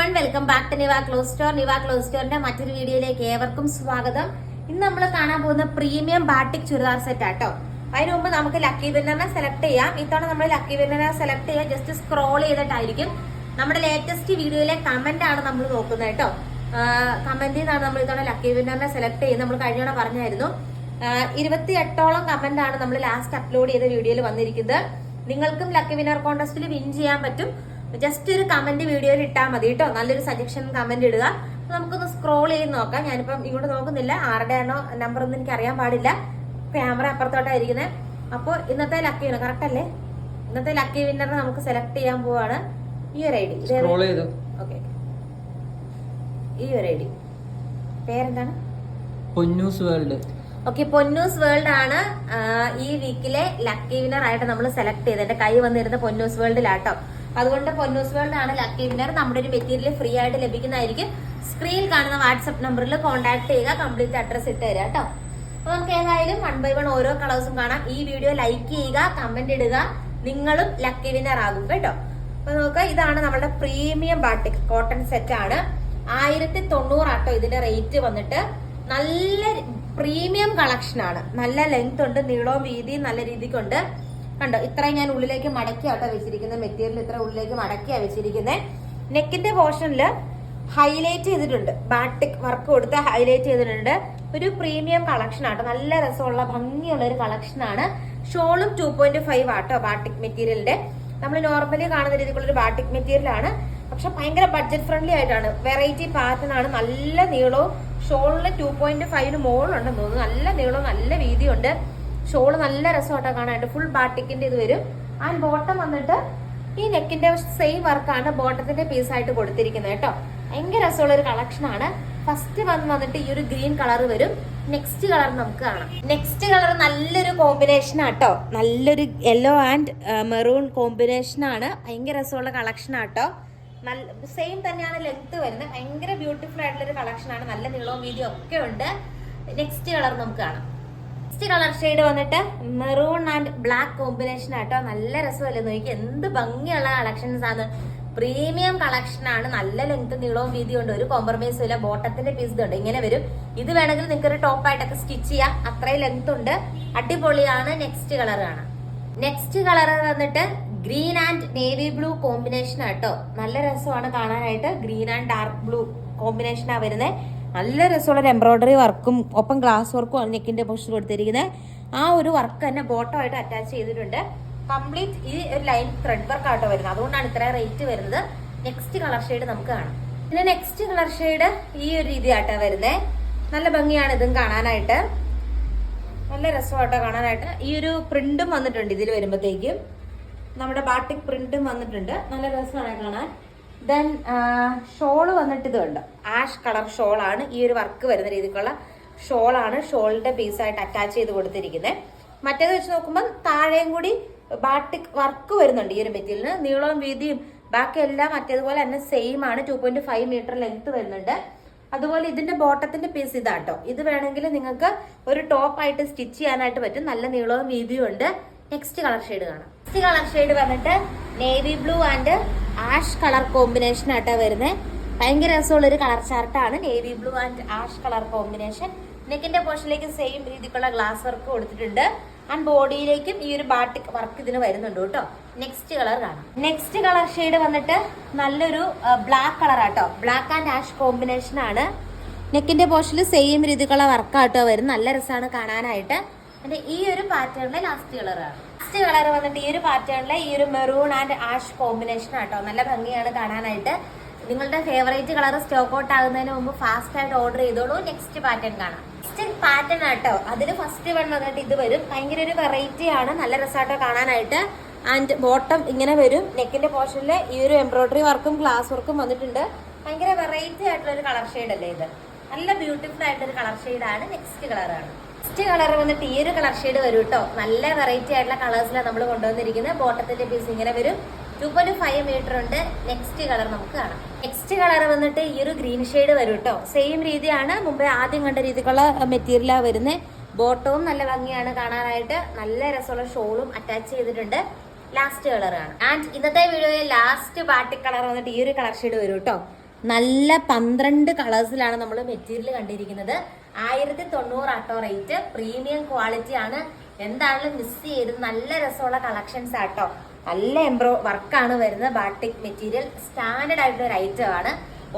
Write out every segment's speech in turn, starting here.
Welcome back to Niva clothes store Niva clothes സ്റ്റോറിന്റെ മറ്റൊരു വീഡിയോയിലേക്ക് ഏവർക്കും സ്വാഗതം. ഇന്ന് നമ്മൾ കാണാൻ പോകുന്ന പ്രീമിയം ബാട്ടിക് ചുരിദാർ സെറ്റ് ആട്ടോ. അതിനു മുമ്പ് നമുക്ക് ലക്കി വിന്നറിനെ സെലക്ട് ചെയ്യാം. ഇത്തവണ നമ്മൾ ലക്കി വിന്നറിനെ സെലക്ട് ചെയ്യാം ജസ്റ്റ് സ്ക്രോൾ ചെയ്തിട്ടായിരിക്കും. നമ്മുടെ ലേറ്റസ്റ്റ് വീഡിയോയിലെ കമന്റ് ആണ് നമ്മൾ നോക്കുന്നത് കേട്ടോ. കമന്റിൽ നിന്നാണ് നമ്മൾ ഇത്തവണ ലക്കി വിന്നറിനെ സെലക്ട് ചെയ്യുന്നത്. നമ്മൾ കഴിഞ്ഞ തവണ പറഞ്ഞായിരുന്നു. ഇരുപത്തി എട്ടോളം കമന്റ് ആണ് നമ്മൾ ലാസ്റ്റ് അപ്ലോഡ് ചെയ്ത വീഡിയോയിൽ വന്നിരിക്കുന്നത്. നിങ്ങൾക്കും ലക്കി വിന്നർ കോൺടെസ്റ്റിൽ വിൻ ചെയ്യാൻ പറ്റും. ജസ്റ്റ് ഒരു കമന്റ് വീഡിയോയിൽ ഇട്ടാൽ മതി കേട്ടോ നല്ലൊരു സജഷൻ കമന്റ് ഇടുക. നമുക്കൊന്ന് സ്ക്രോൾ ചെയ്ത് നോക്കാം. ഞാനിപ്പം ഇങ്ങോട്ട് നോക്കുന്നില്ല. ആരുടെ ആണോ നമ്പർ ഒന്നും എനിക്ക് അറിയാൻ പാടില്ല. ക്യാമറ അപ്പുറത്തോട്ടായിരിക്കുന്നത് അപ്പോൾ ഇന്നത്തെ ലക്കി വിന്നർ കറക്റ്റ് അല്ലേ? ഇന്നത്തെ ലക്കി വിന്നറിനെ നമുക്ക് സെലക്ട് ചെയ്യാൻ പോവാണ്. ഈ ഒരു ഐ ഡി ചെയ്തു. ഓക്കെ ഈ ഒരു ഐ ഡി പേരെന്താണ്? Ponnus world. Okay Ponnus world ആണ് ഈ വീക്കിലെ ലക്കി വിന്നർ ആയിട്ട് നമ്മൾ സെലക്ട് ചെയ്തത്. എന്റെ കൈ വന്നിരുന്ന പൊന്നൂസ് വേൾഡിലാട്ടോ. അതുകൊണ്ട് പൊന്നൂസ് വേൾഡ് ആണ് ലക്കി വിന്നർ നമ്മുടെ ഒരു മെറ്റീരിയൽ ഫ്രീ ആയിട്ട് ലഭിക്കുന്നതായിരിക്കും. സ്ക്രീനിൽ കാണുന്ന വാട്സപ്പ് നമ്പറിൽ കോൺടാക്ട് ചെയ്യുക. കംപ്ലീറ്റ് അഡ്രസ് ഇട്ട് തരാം കേട്ടോ അപ്പൊ നമുക്ക് ഏതായാലും വൺ ബൈ വൺ ഓരോ കളേഴ്സും കാണാം. ഈ വീഡിയോ ലൈക്ക് ചെയ്യുക കമന്റ് ഇടുക. നിങ്ങളും ലക്കി വിന്നർ ആകും കേട്ടോ. അപ്പൊ നോക്കുക ഇതാണ് നമ്മുടെ പ്രീമിയം ബാട്ടിക് കോട്ടൺ സെറ്റ് ആണ്. ആയിരത്തി തൊണ്ണൂറാട്ടോ ഇതിന്റെ റേറ്റ് വന്നിട്ട്. നല്ല പ്രീമിയം കളക്ഷൻ ആണ്. നല്ല ലെങ്ത് ഉണ്ട് നീളവും വീതിയും നല്ല രീതിക്കുണ്ട്. കണ്ടോ? ഇത്രയും ഞാൻ ഉള്ളിലേക്ക് മടക്കിയാട്ടോ വെച്ചിരിക്കുന്നത് മെറ്റീരിയൽ ഇത്ര ഉള്ളിലേക്ക് മടക്കിയാ വെച്ചിരിക്കുന്നത് നെക്കിന്റെ പോർഷനിൽ ഹൈലൈറ്റ് ചെയ്തിട്ടുണ്ട്. ബാട്ടിക് വർക്ക് കൊടുത്ത് ഹൈലൈറ്റ് ചെയ്തിട്ടുണ്ട്. ഒരു പ്രീമിയം കളക്ഷൻ ആട്ടോ. നല്ല രസമുള്ള ഭംഗിയുള്ള ഒരു കളക്ഷൻ ആണ്. ഷോളും ടു പോയിന്റ് ഫൈവ് ആട്ടോ ബാട്ടിക് മെറ്റീരിയലിന്റെ നമ്മൾ നോർമലി കാണുന്ന രീതിക്കുള്ള ഒരു ബാട്ടിക് മെറ്റീരിയൽ ആണ്. പക്ഷെ ഭയങ്കര ബഡ്ജറ്റ് ഫ്രണ്ട്ലി ആയിട്ടാണ്. വെറൈറ്റി പാറ്റേൺ ആണ്. നല്ല നീളവും ഷോളിന് ടു പോയിന്റ് ഫൈവിന് മുകളിലുണ്ടെന്ന് തോന്നുന്നു. നല്ല നീളവും നല്ല വീതിയുണ്ട്. ഷോൾ നല്ല രസമായിട്ടാണ് കാണാനായിട്ട് ഫുൾ ബാട്ടിക്കിന്റെ ഇത് വരും. ആൻഡ് ബോട്ടം വന്നിട്ട് ഈ നെക്കിന്റെ സെയിം വർക്കാണ് ബോട്ടത്തിന്റെ പീസ് ആയിട്ട് കൊടുത്തിരിക്കുന്നത് കേട്ടോ. ഭയങ്കര രസമുള്ള ഒരു കളക്ഷൻ ആണ്. ഫസ്റ്റ് വന്ന് വന്നിട്ട് ഈ ഒരു ഗ്രീൻ കളർ വരും. നെക്സ്റ്റ് കളർ നമുക്ക് കാണാം. നെക്സ്റ്റ് കളർ നല്ലൊരു കോമ്പിനേഷൻ ആട്ടോ നല്ലൊരു യെല്ലോ ആൻഡ് മെറൂൺ കോമ്പിനേഷൻ ആണ്. ഭയങ്കര രസമുള്ള കളക്ഷൻ ആട്ടോ നല്ല സെയിം തന്നെയാണ് ലെങ്ത് വരുന്നത്. ഭയങ്കര ബ്യൂട്ടിഫുൾ ആയിട്ടുള്ള ഒരു കളക്ഷൻ ആണ്. നല്ല നീളവും വീതിയും ഒക്കെ ഉണ്ട്. നെക്സ്റ്റ് കളർ നമുക്ക് കാണാം. നെക്സ്റ്റ് കളർ ഷെയ്ഡ് വന്നിട്ട് മെറൂൺ ആൻഡ് ബ്ലാക്ക് കോമ്പിനേഷൻ ആട്ടോ. നല്ല രസമല്ലേ നോക്കി. എന്ത് ഭംഗിയുള്ള കളക്ഷൻസ് ആണ്. പ്രീമിയം കളക്ഷൻ ആണ്. നല്ല ലെങ്ത് നീളവും വീതിയും ഉണ്ട്. ഒരു കോംപ്രമൈസും ഇല്ല. ബോട്ടത്തിന്റെ പീസ് ഉണ്ട് ഇങ്ങനെ വരും. ഇത് വേണമെങ്കിൽ നിങ്ങൾക്ക് ഒരു ടോപ്പ് ആയിട്ടൊക്കെ സ്റ്റിച്ച് ചെയ്യാം. അത്രയും ലെങ്ത് ഉണ്ട്. അടിപൊളിയാണ്. നെക്സ്റ്റ് കളർ കാണാം. നെക്സ്റ്റ് കളർ വന്നിട്ട് green and navy blue combination ആട്ടോ. നല്ല രസമാണ് കാണാനായിട്ട്. ഗ്രീൻ ആൻഡ് ഡാർക്ക് ബ്ലൂ കോമ്പിനേഷനാണ് വരുന്നത് നല്ല രസമുള്ള ഒരു എംബ്രോയിഡറി വർക്കും ഒപ്പം ഗ്ലാസ് വർക്കും നെക്കിന്റെ പോഷൻ കൊടുത്തിരിക്കുന്നത് ആ ഒരു വർക്ക് തന്നെ ബോട്ടം ആയിട്ട് അറ്റാച്ച് ചെയ്തിട്ടുണ്ട്. കംപ്ലീറ്റ് ഈ ഒരു ലൈൻ ത്രെഡ് വർക്ക് ആട്ടോ വരുന്നത്. അതുകൊണ്ടാണ് ഇത്ര റേറ്റ് വരുന്നത്. നെക്സ്റ്റ് കളർ ഷെയ്ഡ് നമുക്ക് കാണാം. പിന്നെ നെക്സ്റ്റ് കളർ ഷെയ്ഡ് ഈ ഒരു രീതി ആട്ടോ വരുന്നത് നല്ല ഭംഗിയാണ് ഇതും കാണാനായിട്ട്. നല്ല രസമാട്ടോ കാണാനായിട്ട്. ഈ ഒരു പ്രിന്റും വന്നിട്ടുണ്ട് ഇതിൽ വരുമ്പോഴത്തേക്കും നമ്മുടെ ബാട്ടിക് പ്രിന്റും വന്നിട്ടുണ്ട്. നല്ല രസമാണ് കാണാൻ. ദെൻ ഷോൾ വന്നിട്ട് ഇത് കണ്ടോ? ആഷ് കളർ ഷോളാണ് ഈ ഒരു വർക്ക് വരുന്ന രീതിക്കുള്ള ഷോളാണ് ഷോളിന്റെ പീസായിട്ട് അറ്റാച്ച് ചെയ്ത് കൊടുത്തിരിക്കുന്നത് മറ്റേത് വെച്ച് നോക്കുമ്പോൾ താഴെയും കൂടി ബാട്ടിക് വർക്ക് വരുന്നുണ്ട് ഈ ഒരു മെറ്റീരിയലിന് നീളവും വീതിയും ബാക്കി എല്ലാം മറ്റേതുപോലെ തന്നെ സെയിം ആണ്. Two point five metre length വരുന്നുണ്ട്. അതുപോലെ ഇതിന്റെ ബോട്ടത്തിന്റെ പീസ് ഇതാട്ടോ ഇത് വേണമെങ്കിൽ നിങ്ങൾക്ക് ഒരു ടോപ്പ് ആയിട്ട് സ്റ്റിച്ച് ചെയ്യാനായിട്ട് പറ്റും. നല്ല നീളവും വീതിയും ഉണ്ട്. നെക്സ്റ്റ് കളർ ഷെയ്ഡ് കാണാം. നെക്സ്റ്റ് കളർ ഷെയ്ഡ് വന്നിട്ട് navy blue and ash colour combination ആയിട്ടാണ് വരുന്നത് ഭയങ്കര രസമുള്ളൊരു colour ചാർട്ടാണ്. Navy blue and ash colour combination. നെക്കിന്റെ പോർഷനിലേക്ക് സെയിം രീതിക്കുള്ള ഗ്ലാസ് വർക്ക് കൊടുത്തിട്ടുണ്ട്. ആൻഡ് ബോഡിയിലേക്കും ഈ ഒരു ബാട്ടിക് വർക്ക് ഇതിന് വരുന്നുണ്ട് കേട്ടോ. നെക്സ്റ്റ് കളർ കാണാം. നെക്സ്റ്റ് കളർ ഷെയ്ഡ് വന്നിട്ട് നല്ലൊരു ബ്ലാക്ക് കളർ ആട്ടോ. ബ്ലാക്ക് ആൻഡ് ആഷ് കോമ്പിനേഷൻ ആണ്. നെക്കിന്റെ പോർഷനിൽ സെയിം രീതിക്കുള്ള വർക്ക് ആട്ടോ വരും നല്ല രസമാണ് കാണാനായിട്ട്. അതിന്റെ ഈ ഒരു പാറ്റേണിലെ ലാസ്റ്റ് കളറാണ് ലാസ്റ്റ് കളർ വന്നിട്ട് ഈ ഒരു പാറ്റേണിലെ ഈ ഒരു മെറൂൺ ആൻഡ് ആഷ് കോമ്പിനേഷൻ ആട്ടോ. നല്ല ഭംഗിയാണ് കാണാനായിട്ട്. നിങ്ങളുടെ ഫേവറേറ്റ് കളർ സ്റ്റോക്ക് ഔട്ട് ആകുന്നതിന് മുമ്പ് ഫാസ്റ്റ് ആയിട്ട് ഓർഡർ ചെയ്തോളൂ. നെക്സ്റ്റ് പാറ്റേൺ കാണാം. നെക്സ്റ്റ് പാറ്റേൺ ആട്ടോ. അതിൽ ഫസ്റ്റ് വൺ വന്നിട്ട് ഇത് വരും. ഭയങ്കര ഒരു വെറൈറ്റി ആണ്. നല്ല രസമാട്ടോ കാണാനായിട്ട്. ആൻഡ് ബോട്ടം ഇങ്ങനെ വരും. നെക്കിന്റെ പോർഷനിൽ ഈ ഒരു എംബ്രോയിഡറി വർക്കും ഗ്ലാസ് വർക്കും വന്നിട്ടുണ്ട്. ഭയങ്കര വെറൈറ്റി ആയിട്ടുള്ള ഒരു കളർ ഷെയ്ഡ് അല്ലേ ഇത്? നല്ല ബ്യൂട്ടിഫുൾ ആയിട്ടൊരു കളർ ഷെയ്ഡാണ് നെക്സ്റ്റ് കളറാണ് നെക്സ്റ്റ് കളർ വന്നിട്ട് ഈ ഒരു കളർ ഷെയ്ഡ് വരും കേട്ടോ നല്ല വെറൈറ്റി ആയിട്ടുള്ള കളേഴ്സിലാണ് നമ്മൾ കൊണ്ടുവന്നിരിക്കുന്നത്. ബോട്ടത്തിന്റെ പീസ് ഇങ്ങനെ വരും. ടു പോയിന്റ് ഫൈവ് മീറ്റർ ഉണ്ട്. നെക്സ്റ്റ് കളർ നമുക്ക് കാണാം. നെക്സ്റ്റ് കളർ വന്നിട്ട് ഈ ഒരു ഗ്രീൻ ഷെയ്ഡ് വരും കേട്ടോ സെയിം രീതിയാണ്. മുമ്പേ ആദ്യം കണ്ട രീതിക്കുള്ള മെറ്റീരിയലാണ് വരുന്നത് ബോട്ടവും നല്ല ഭംഗിയാണ് കാണാനായിട്ട്. നല്ല രസമുള്ള ഷോളും അറ്റാച്ച് ചെയ്തിട്ടുണ്ട്. ലാസ്റ്റ് കളറാണ്. ആൻഡ് ഇന്നത്തെ വീഡിയോയിൽ ലാസ്റ്റ് ബാട്ടിക് കളർ വന്നിട്ട് ഈ ഒരു കളർ ഷെയ്ഡ് വരും കേട്ടോ നല്ല പന്ത്രണ്ട് കളേഴ്സിലാണ് നമ്മൾ മെറ്റീരിയൽ കണ്ടിരിക്കുന്നത്. ആയിരത്തി തൊണ്ണൂറ് ആട്ടോ റേറ്റ്. പ്രീമിയം ക്വാളിറ്റി ആണ്. എന്താണെങ്കിലും മിസ് ചെയ്ത് നല്ല രസമുള്ള കളക്ഷൻസ് ആട്ടോ. നല്ല എംബ്രോ വർക്കാണ് വരുന്നത്. ബാട്ടിക് മെറ്റീരിയൽ സ്റ്റാൻഡേർഡ് ആയിട്ടുള്ള ഐറ്റം ആണ്.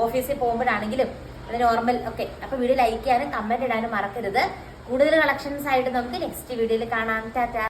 ഓഫീസിൽ പോകുമ്പോഴാണെങ്കിലും അത് നോർമൽ ഓക്കെ അപ്പൊ വീഡിയോ ലൈക്ക് ചെയ്യാനും കമന്റ് ഇടാനും മറക്കരുത്. കൂടുതൽ കളക്ഷൻസ് ആയിട്ട് നമുക്ക് നെക്സ്റ്റ് വീഡിയോയിൽ കാണാം. ടാറ്റാ.